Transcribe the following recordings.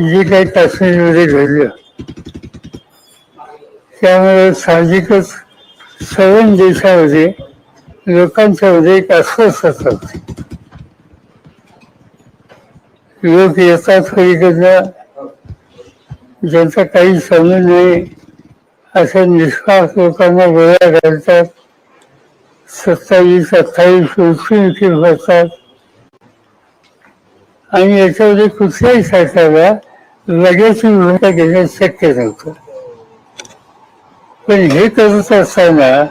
जे काही काश्मीरमध्ये घडलं. त्यामुळे साहजिकच सर्व देशामध्ये लोकांच्या मध्ये एक अस्वस्थता होती. लोक येतात पलीकडनं ज्यांचा काही समज नाही अशा निष्पास लोकांना गोळ्या घालतात सत्तावीस अठ्ठावीस मृत्युमुखी भरतात आणि याच्यामध्ये कुठल्याही सरकारला लगेच भूमिका घेणं शक्य नव्हतं. पण हे करत असताना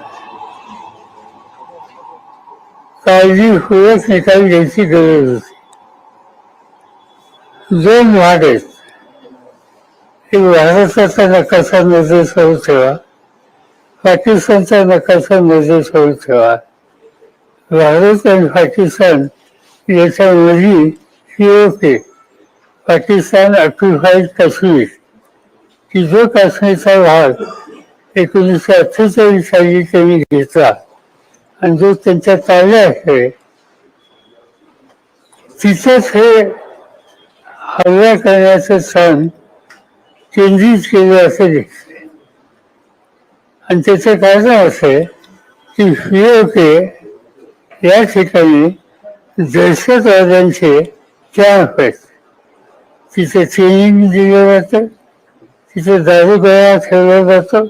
काळजीपूर्वक निकाल घ्यायची गरज होती. दोन वाढ आहेत एक भारताचा नकाशा नजर समोर ठेवा? पाकिस्तानचा नकाशा नजर समोर ठेवा. भारत आणि पाकिस्तान याच्यामधली पीओके पाकिस्तान ऑक्युपाईड काश्मीर. की जो काश्मीरचा भाग एकोणीसशे अठ्ठेचाळीस साली त्यांनी घेतला आणि जो त्यांच्या ताब्यात आहे तिथेच हे हल्ला करण्याचं सण केंद्रित केलं असं दिसते आणि त्याचं कारण असं की पीओके या ठिकाणी दहशतवाद्यांचे कॅम्प आहेत तिथे ट्रेनिंग दिलं जातं तिथे दारू गोळा ठेवला जातो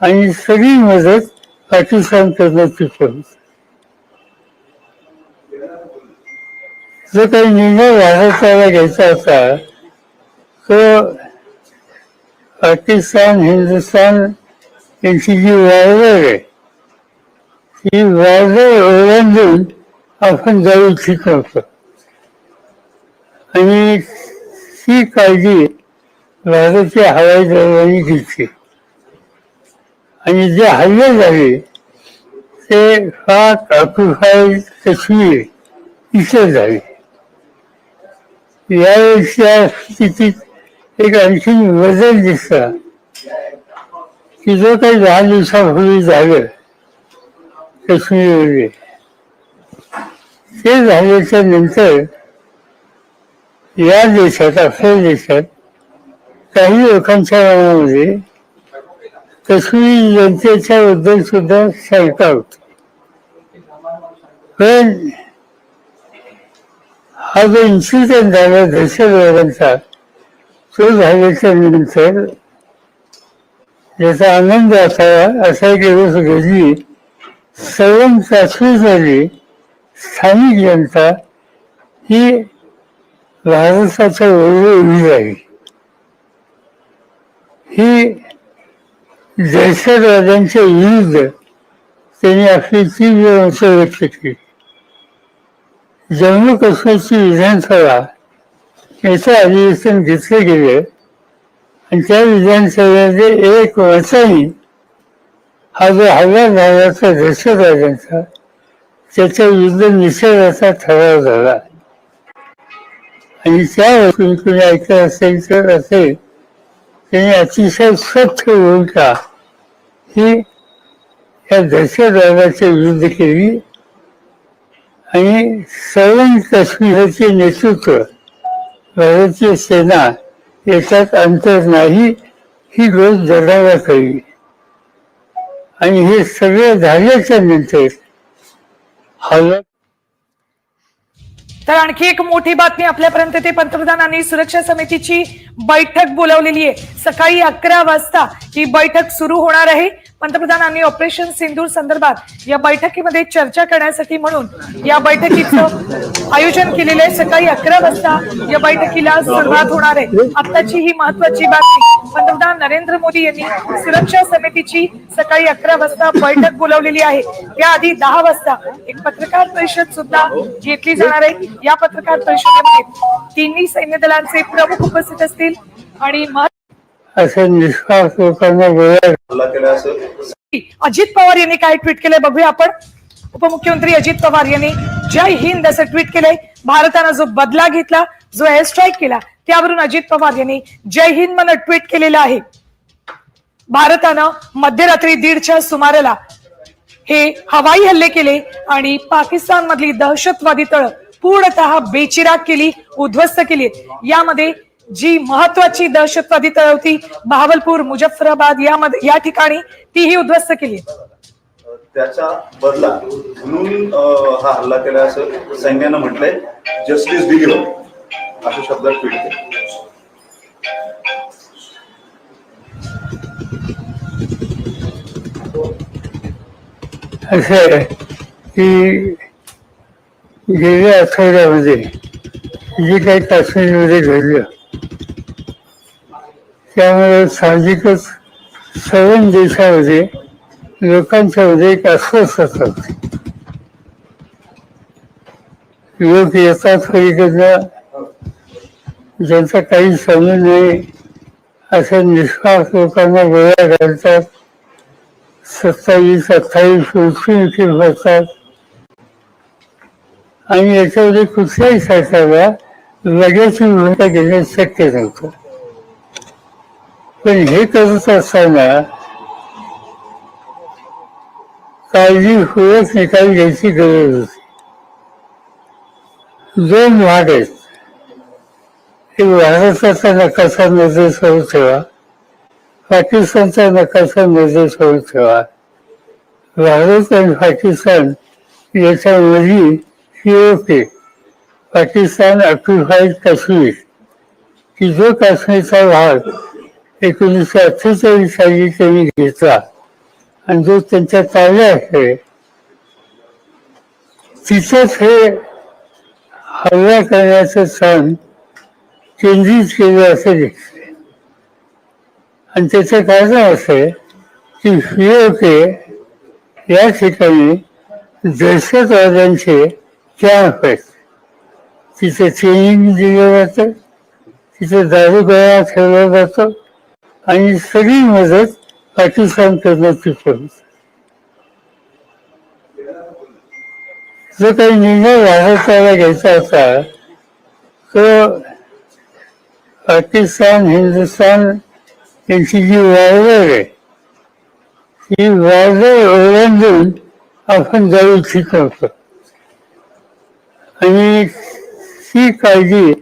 आणि सगळी मदत पाकिस्तान करणं होते जो काही निर्णय भारताला घ्यायचा होता तो पाकिस्तान हिंदुस्थान यांची जी वायदळ आहे ती वायदळ ओलांडून आपण जाऊ इच्छित नव्हतो आणि ही काळजी भारतीय हवाई दलाने घेतली. आणि जे हल्ले झाले ते पाक ऑक्युपाईड कश्मीर इथे झाले. यावेळेच्या स्थितीत एक आणखी बदल दिसला की जो काही दहा दिवसापूर्वी झालं काश्मीरमध्ये. ते झाल्याच्यानंतर या देशात आपल्या देशात काही लोकांच्या मनामध्ये काश्मीरी जनतेच्या बद्दल सुद्धा शंका होती. पण हा जो इन्सिडेंट झाला दहशतवाद्यांचा तो झाल्याच्यानंतर याचा आनंद असावा असा एक दिवस घडली. सर्व झाली स्थानिक जनता ही भारताच्या बरोबर उभी राहिली. ही दहशतवाद्यांच्या विरुद्ध त्यांनी आपली तीव्र अंश व्यक्त केली. जम्मू काश्मीरची विधानसभा याचं अधिवेशन घेतलं गेलं आणि त्या विधानसभेमध्ये एक वर्षाने हा जो हल्ला झाला तो दहशतवाद्यांचा त्याच्या विरुद्ध निषेधाचा ठराव झाला. आणि त्या कोणी तुम्ही ऐकत असेल तर असेल त्यांनी अतिशय स्वच्छ भूमिका. ही या दहशतवादाच्या विरुद्ध केली. आणि सर्व काश्मीरचे नेतृत्व भारतीय सेना याच्यात अंतर नाही ही गोष्ट जगायला कळली. आणि हे सगळं झाल्याच्यानंतर हल्ला तर आणखी एक मोठी बातमी आपल्यापर्यंत ते पंतप्रधानांनी सुरक्षा समितीची बैठक बोलावलेली आहे. सकाळी अकरा वाजता ही बैठक सुरू होणार आहे. पंतप्रधानांनी ऑपरेशन सिंदूर संदर्भात या बैठकीमध्ये चर्चा करण्यासाठी म्हणून या बैठकीचं आयोजन केलेलं आहे. सकाळी अकरा वाजता या बैठकीला सुरुवात होणार आहे. आताची ही महत्वाची बातमी पंतप्रधान नरेंद्र मोदी यांनी सुरक्षा समितीची सकाळी अकरा वाजता बैठक बोलावलेली आहे. त्याआधी दहा वाजता एक पत्रकार परिषद सुद्धा घेतली जाणार आहे. या पत्रकार परिषदेमध्ये तिन्ही सैन्य दलांचे प्रमुख उपस्थित असतील आणि लोकांना अजित पवार यांनी काय ट्विट केलंय बघूया आपण. उपमुख्यमंत्री अजित पवार यांनी जय हिंद असं ट्विट केलंय. भारतानं जो बदला घेतला जो एअर स्ट्राईक केला त्यावरून अजित पवार यांनी जय हिंद म्हणत ट्विट केलेलं आहे. भारतानं मध्यरात्री दीडच्या सुमाराला हे हवाई हल्ले केले आणि पाकिस्तान मधली दहशतवादी तळ पूर्णतः बेचिराग केली उद्ध्वस्त केली. यामध्ये जी महत्वाची दहशतवादी तळ होती बहावलपूर मुजफ्फराबाद यामध्ये या ठिकाणी तीही उद्ध्वस्त केली. त्याचा बदला म्हणून हा हल्ला केला असं सैन्यानं म्हटलंय. जस्टिस दिली अशा शब्दात ट्विट केलं असं आहे की गेल्या आठवड्यामध्ये जे काही काश्मीरमध्ये घडलं त्यामुळे साहजिकच सर्व देशामध्ये लोकांच्या मध्ये एक अस्वस्थ होती. लोक येतात कधी ज्यांचा काही समज नाही असे निष्कास लोकांना गोळ्या घालतात. सत्तावीस अठ्ठावीस मृत्युमुखी भरतात आणि याच्यामध्ये कुठल्याही सरकारला लगेच भूमिका घेणं शक्य नव्हतं पण हे करत असताना काळजीपूर्वक निकाल घ्यायची गरज होती दोन भाग आहेत. की भारताचा नकाशा निर्देश होऊ ठेवा. पाकिस्तानचा नकाशा निर्देश होऊ ठेवा. भारत आणि पाकिस्तान याच्यामधली ही होते. पाकिस्तान ऑक्युफाईड काश्मीर. की जो काश्मीरचा भाग एकोणीसशे अठ्ठेचाळीस साली त्यांनी घेतला आणि जो त्यांच्या ताब्यात आहे तिथंच हे हल्ला करण्याचं सण केंद्रित केलं असं आणि त्याचं कारण असं आहे की व्हीओके या ठिकाणी दहशतवाद्यांचे कॅम्प आहेत. तिथे ट्रेनिंग दिलं जातं तिथे दारुगोळा ठेवला जातो आणि सगळी मदत पाकिस्तान करणं होते. जो काही निर्णय भारताला घ्यायचा होता तो पाकिस्तान हिंदुस्तान यांची जी वायवर आहे ती वायवर ओलांडून आपण जाऊ इच्छित. नव्हतो आणि ती काळजी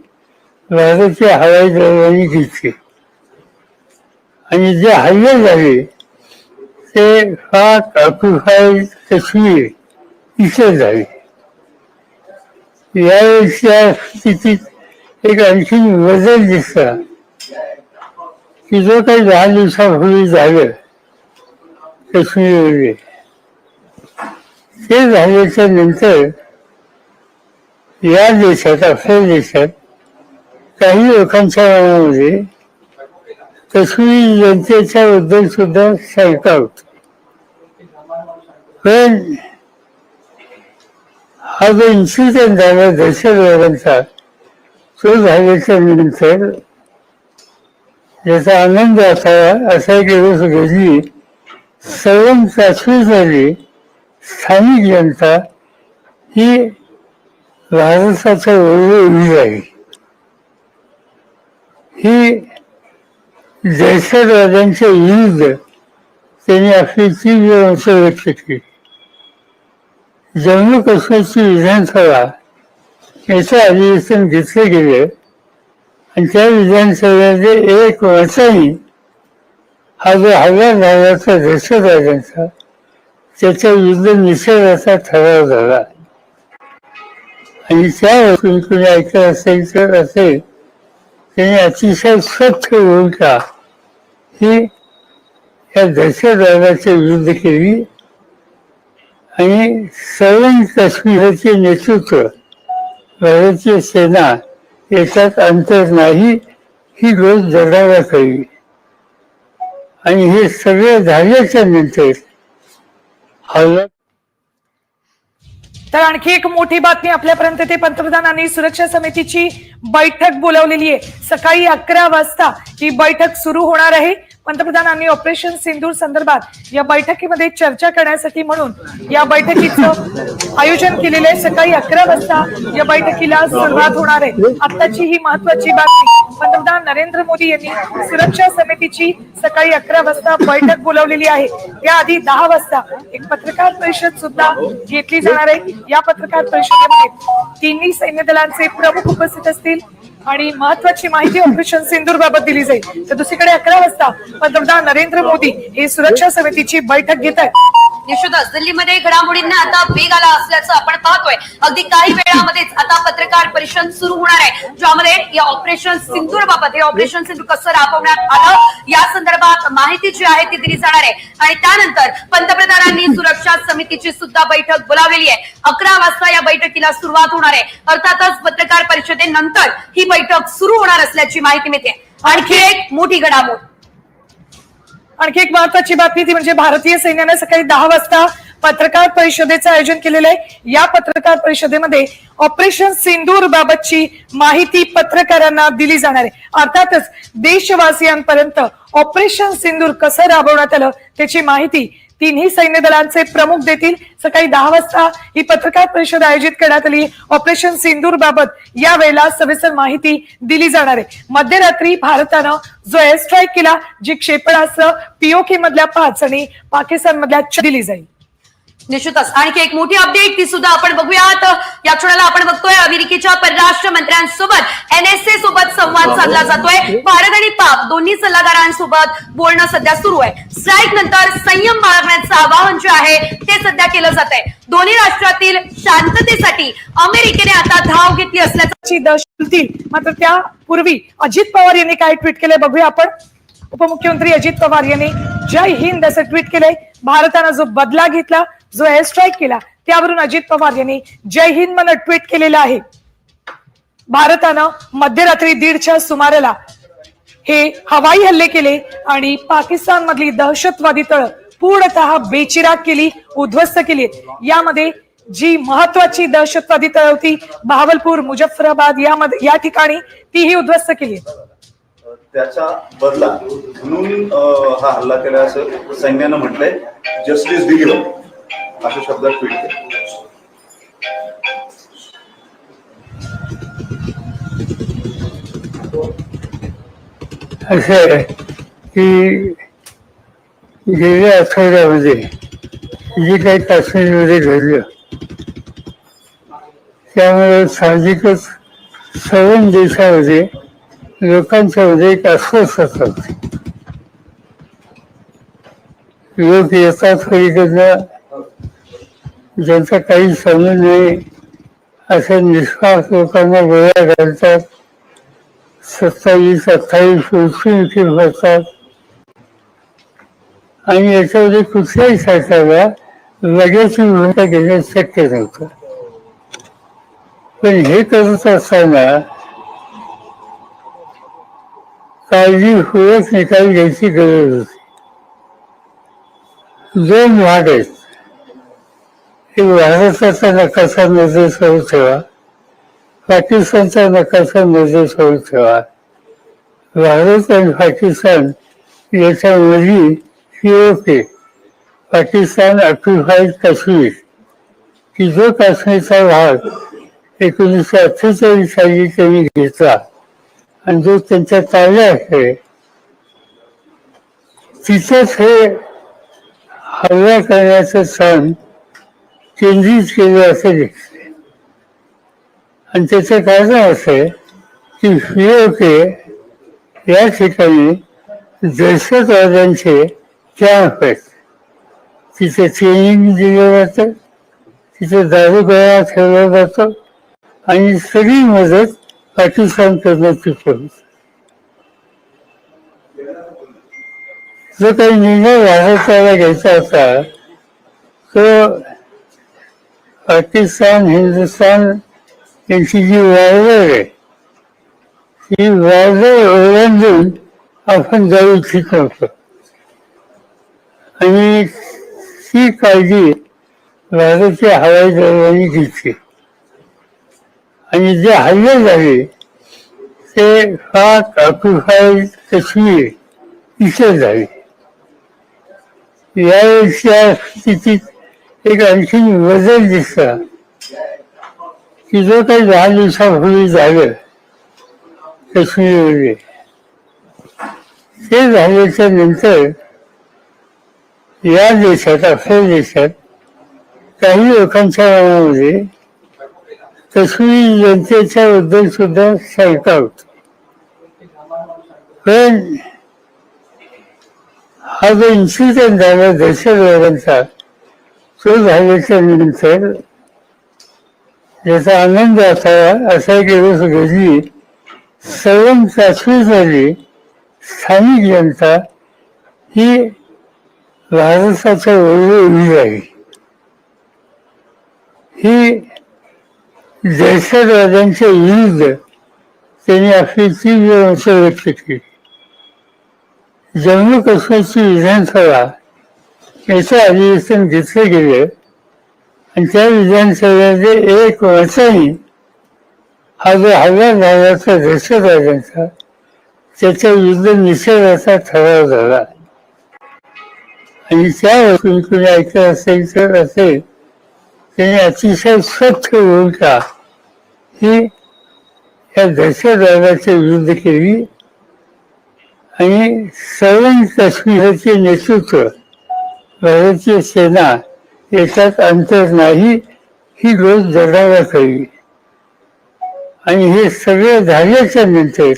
भारताच्या हवाई दलाने घेतली. आणि जे हल्ले झाले ते पाक ऑक्युपाईड काश्मीर इथे झाले. यावेळेच्या स्थितीत एक आणखी बदल दिसला की जो काही दहा दिवसापूर्वी झालं काश्मीरमध्ये ते झाल्याच्यानंतर या देशात आपल्या देशात काही लोकांच्या मनामध्ये काश्मीरी जनतेच्या बद्दल सुद्धा शंका होती. पण हा जो इन्सिडेंट झाला दहशतवाद्यांचा तो झाल्याच्यानंतर याचा आनंद असावा असा एक दिवस घडली सर्व झाली स्थानिक जनता ही भारताच्या बरोबर उभी राहील ही दहशतवाद्यांच्या विरुद्ध त्यांनी आपली तीव्र व्यक्त केली. जम्मू काश्मीरची विधानसभा याचं अधिवेशन घेतलं गेलं. आणि त्या विधानसभेचे एक वर्षाने हा जो हल्ला दहशत आहे त्यांचा त्याच्या विरुद्ध निषेधाचा ठराव झाला. आणि त्या कुणी ऐकत असेल तर असेल त्यांनी अतिशय स्वच्छ भूमिका ही या दहशतवादाच्या विरुद्ध केली. आणि सर्व काश्मीरचे नेतृत्व वेळेची सेना याच्यात अंतर नाही ही गोष्ट जगायला कळली आणि हे सगळं झाल्याच्यानंतर हल्ला तर आणखी एक मोठी बातमी आपल्यापर्यंत ते पंतप्रधानांनी सुरक्षा समितीची बैठक बोलावलेली आहे. सकाळी अकरा वाजता ही बैठक सुरू होणार आहे. पंतप्रधानांनी ऑपरेशन सिंदूर संदर्भात या बैठकीमध्ये चर्चा करण्यासाठी म्हणून या बैठकीचं आयोजन केलेलं आहे. सकाळी अकरा वाजता या बैठकीला सुरुवात होणार आहे. आत्ताची ही महत्वाची बातमी. पंतप्रधान नरेंद्र मोदी यांनी सुरक्षा समितीची सकाळी अकरा वाजता बैठक बोलावलेली आहे. याआधी दहा वाजता एक पत्रकार परिषद सुद्धा घेतली जाणार आहे. या पत्रकार परिषदेमध्ये तिन्ही सैन्य दलांचे प्रमुख उपस्थित असतील आणि महत्वाची माहिती ऑपरेशन सिंदूर बाबत दिली जाईल. तर दुसरीकडे अकरा वाजता पंतप्रधान नरेंद्र मोदी हे सुरक्षा समितीची बैठक घेत आहेत. निश्चितच दिल्लीमध्ये घडामोडींना आता वेग आला असल्याचं आपण पाहतोय. अगदी काही वेळामध्येच आता पत्रकार परिषद सुरू होणार आहे ज्यामध्ये या ऑपरेशन सिंदूर बाबत हे ऑपरेशन सिंधूर कसं राबवण्यात आलं या संदर्भात माहिती जी आहे ती दिली जाणार आहे. आणि त्यानंतर पंतप्रधानांनी सुरक्षा समितीची सुद्धा बैठक बोलावलेली आहे. अकरा वाजता या बैठकीला सुरुवात होणार आहे. अर्थातच पत्रकार परिषदेनंतर ही बैठक सुरू होणार असल्याची माहिती मिळते. आणखी एक मोठी घडामोड. आणखी एक महत्वाची बातमी ती म्हणजे भारतीय सैन्याने सकाळी दहा वाजता पत्रकार परिषदेचं आयोजन केलेलं आहे. या पत्रकार परिषदेमध्ये ऑपरेशन सिंदूर बाबतची माहिती पत्रकारांना दिली जाणार आहे. अर्थातच देशवासियांपर्यंत ऑपरेशन सिंदूर कसं राबवण्यात आलं त्याची माहिती तिन्ही सैन्य दलांचे प्रमुख देतील. सकाळी दहा वाजता ही पत्रकार परिषद आयोजित करण्यात आली. ऑपरेशन सिंदूर बाबत यावेळेला सविस्तर माहिती दिली जाणार आहे. मध्यरात्री भारतानं जो एअर स्ट्राईक केला जी क्षेपणास्त्र पीओके मधल्या पाच आणि पाकिस्तान मधल्या दिली जाईल. निश्चितच. आणखी एक मोठी अपडेट ती सुद्धा आपण बघूयात. या क्षणाला आपण बघतोय अमेरिकेच्या परराष्ट्र मंत्र्यांसोबत एनएसए सोबत संवाद साधला जातोय. भारत आणि पाक दोन्ही सल्लागारांसोबत बोलणं सध्या सुरू आहे. स्ट्राईक नंतर संयम बाळगण्याचं आवाहन जे आहे ते सध्या केलं जात आहे दोन्ही राष्ट्रातील शांततेसाठी अमेरिकेने आता धाव घेतली असल्याचं होती मात्र त्यापूर्वी अजित पवार यांनी काय ट्विट केलंय बघूया आपण. उपमुख्यमंत्री अजित पवार यांनी जय हिंद असं ट्विट केलंय. भारतानं जो बदला घेतला जो एअर स्ट्राईक केला त्यावरून अजित पवार यांनी जय हिंद म्हणून ट्विट केलेलं आहे. भारतानं मध्यरात्री दीडच्या सुमाराला हे हवाई हल्ले केले आणि पाकिस्तान मधली दहशतवादी तळ पूर्णतः बेचिराग केली उद्ध्वस्त केली. यामध्ये जी महत्वाची दहशतवादी तळ होती बहावलपूर मुजफ्फराबाद यामध्ये या ठिकाणी तीही उद्ध्वस्त केली. त्याचा बदला म्हणून हा हल्ला केला असं सैन्यानं म्हटलंय. जस्टिस बी अशा शब्दात ट्विट केलं असं आहे की गेल्या आठवड्यामध्ये जे काही काश्मीरमध्ये घडलं त्यामुळे साहजिकच सवन देशामध्ये लोकांच्या मध्ये एक अस्वस्थ होती लोक येतात पलीकडनं ज्यांचा काही समज नाही असे निष्पाप लोकांना गोळ्या घालतात. सत्तावीस अठ्ठावीस मृत्युमुखी भरतात आणि याच्यामध्ये कुठल्याही सरकारला लगेच भूमिका घेणं शक्य नव्हतं. पण हे करत असताना काळजीपूर्वक निकाल घ्यायची गरज होती. दोन भाग आहेत. ही भारताचा नकाशा निर्देश होऊ ठेवा. पाकिस्तानचा नकाशा निर्देश होऊ ठेवा. भारत आणि पाकिस्तान ही पीओके पाकिस्तान ऑक्युफाईड काश्मीर. की जो काश्मीरचा भाग एकोणीसशे अठ्ठेचाळीस साली त्यांनी घेतला आणि जो त्यांच्या ताब्यात आहे तिथंच हे हल्ला करण्याचं सण केंद्रित केलं असं दिसते आणि त्याचं कारण असं आहे की पीओके या ठिकाणी दहशतवाद्यांचे कॅम्प आहेत तिथे ट्रेनिंग दिलं जातं तिथे दारूगोळा ठेवला जातो आणि सगळी मदत पाकिस्तानकडनं तिथे होते जो काही निर्णय भारताला घ्यायचा होता तो पाकिस्तान हिंदुस्तान यांची जी वायदळ आहे ती वायदळ ओलांडून आपण जाऊ इच्छित नव्हतो. आणि ती काळजी भारतीय हवाई दलाने घेतली. आणि जे हल्ले झाले ते पाक ऑक्युपाईड कश्मीर इथे झाले. यावेळेच्या स्थितीत एक आणखी वजन दिसतं की जो काही दहा दिवसापूर्वी झालं काश्मीरमध्ये ते झाल्याच्यानंतर या देशात आपल्या देशात काही लोकांच्या मनामध्ये काश्मीरी जनतेच्या बद्दल सुद्धा शंका होती पण हा जो इन्सिडेंट झाला दहशतवाद्यांचा सुरू झाल्याच्यानंतर याचा आनंद असावा असा एक दिवस घडली सर्व झाली स्थानिक जनता ही भारताच्या वरील उभी आहे. ही दहशतवाद्यांच्या विरुद्ध त्यांनी आपली तीव्र व्यक्त केली. जम्मू काश्मीरची विधानसभा याचं अधिवेशन घेतलं गेलं. आणि त्या विधानसभेचे एक वर्षाने हा जो हल्ला झाल्याचा दहशतवाद्यांचा त्याच्या विरुद्ध निषेधाचा ठराव झाला. आणि त्यावरून कुणी ऐकलं असेल तर असेल त्याने अतिशय स्वच्छ भूमिका ही या दहशतवादाच्या विरुद्ध केली. आणि सर्व काश्मीरचे नेतृत्व भारतीय सेना याच्यात अंतर नाही ही रोज जगायला हवी. आणि हे सगळं झाल्याच्यानंतर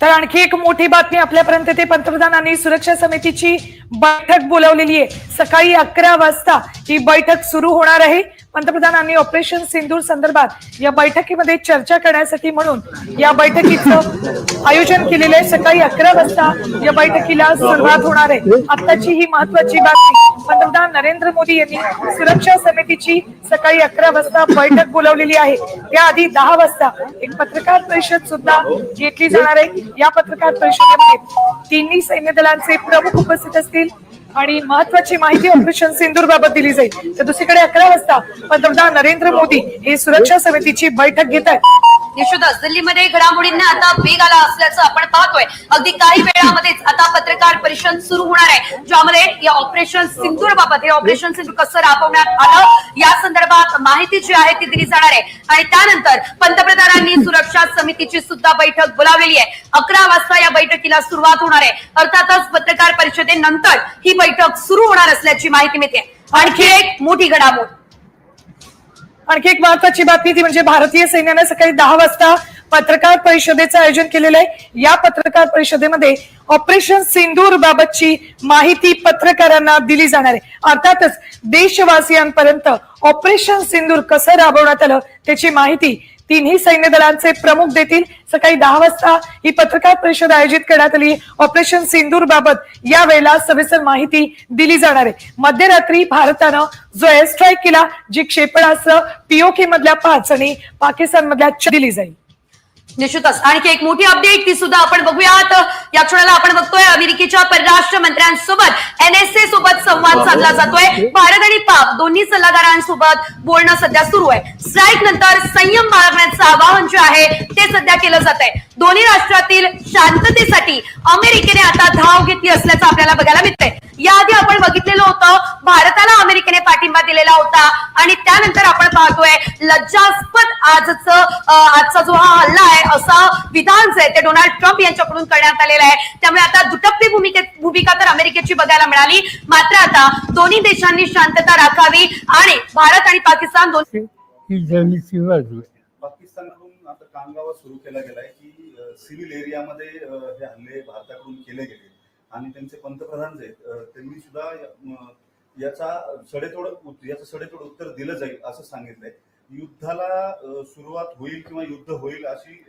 तर आणखी एक मोठी बातमी आपल्यापर्यंत ते पंतप्रधानांनी सुरक्षा समितीची बैठक बोलावलेली आहे. सकाळी अकरा वाजता ही बैठक सुरू होणार आहे. पंतप्रधानांनी ऑपरेशन सिंदूर संदर्भात या बैठकीमध्ये चर्चा करण्यासाठी म्हणून या बैठकीचं आयोजन केलेलं आहे. सकाळी अकरा वाजता या बैठकीला सुरुवात होणार आहे. आताची ही महत्वाची बातमी पंतप्रधान नरेंद्र मोदी यांनी सुरक्षा समितीची सकाळी अकरा वाजता बैठक बोलावलेली आहे. त्याआधी दहा वाजता एक पत्रकार परिषद सुद्धा घेतली जाणार आहे. या पत्रकार परिषदेमध्ये तिन्ही सैन्य दलांचे प्रमुख उपस्थित असतील. आणि महत्वाची माहिती ऑपरेशन सिंदूर बाबत दिली जाईल. तर दुसरीकडे अकरा वाजता पंतप्रधान नरेंद्र मोदी हे सुरक्षा समितीची बैठक घेत आहेत. यशोदास दिल्लीमध्ये घडामोडींना आता वेग आला असल्याचं आपण पाहतोय. अगदी काही वेळामध्येच आता पत्रकार परिषद सुरू होणार आहे ज्यामध्ये या ऑपरेशन सिंधूर बाबत हे ऑपरेशन सिंधू कसं राबवण्यात आलं या संदर्भात माहिती जी आहे ती दिली जाणार आहे. आणि त्यानंतर पंतप्रधानांनी सुरक्षा समितीची सुद्धा बैठक बोलावलेली आहे. अकरा वाजता या बैठकीला सुरुवात होणार आहे. अर्थातच पत्रकार परिषदेनंतर ही बैठक सुरू होणार असल्याची माहिती मिळते. आणखी एक मोठी घडामोड. आणखी एक महत्वाची बातमी ती म्हणजे भारतीय सैन्याने सकाळी दहा वाजता पत्रकार परिषदेचं आयोजन केलेलं आहे. या पत्रकार परिषदेमध्ये ऑपरेशन सिंदूर बाबतची माहिती पत्रकारांना दिली जाणार आहे. अर्थातच देशवासियांपर्यंत ऑपरेशन सिंदूर कसं राबवण्यात आलं त्याची माहिती तिन्ही सैन्य दलांचे प्रमुख देतील. सकाळी दहा वाजता ही पत्रकार परिषद आयोजित करण्यात आली. ऑपरेशन सिंदूर बाबत या वेळेला सविस्तर माहिती दिली जाणार आहे. मध्यरात्री भारतानं जो एअर स्ट्राईक केला जी क्षेपणास्त्र पीओके मधल्या पाच आणि पाकिस्तान मधल्या दिली जाईल. निश्चितच. आणखी एक मोठी अपडेट ती सुद्धा आपण बघूयात. या क्षणाला आपण बघतोय अमेरिकेच्या परराष्ट्र मंत्र्यांसोबत एनएसए सोबत संवाद साधला जातोय. भारत आणि पाक दोन्ही सल्लागारांसोबत बोलणं सध्या सुरू आहे. स्ट्राईक नंतर संयम बाळगण्याचं आवाहन जे आहे ते सध्या केलं जात आहे. दोन्ही राष्ट्रातील शांततेसाठी अमेरिकेने आता धाव घेतली असल्याचं आपल्याला बघायला मिळतंय. याआधी आपण बघितलेलं होतं भारताला अमेरिकेने पाठिंबा दिलेला होता. आणि त्यानंतर आपण पाहतोय लज्जास्पद आजचं आजचा जो हा हल्ला आहे असं विधान जे आहे ते डोनाल्ड ट्रम्प यांच्याकडून करण्यात आलेलं आहे. त्यामुळे आता दुटप्पी भूमिके भूमिका तर अमेरिकेची बघायला मिळाली. मात्र आता दोन्ही देशांनी शांतता राखावी आणि भारत आणि पाकिस्तान दोन्ही आहे. पाकिस्तानकडून आता कानगावा सुरू केला गेलाय की सिव्हिल एरियामध्ये हे हल्ले भारताकडून केले गेले. आणि त्यांचे पंतप्रधान जे आहेत, त्यांनी सुद्धा याचा सडेतोड याचं सडेतोड उत्तर दिलं जाईल असं सांगितलंय. युद्धाला सुरुवात होईल किंवा युद्ध होईल अशी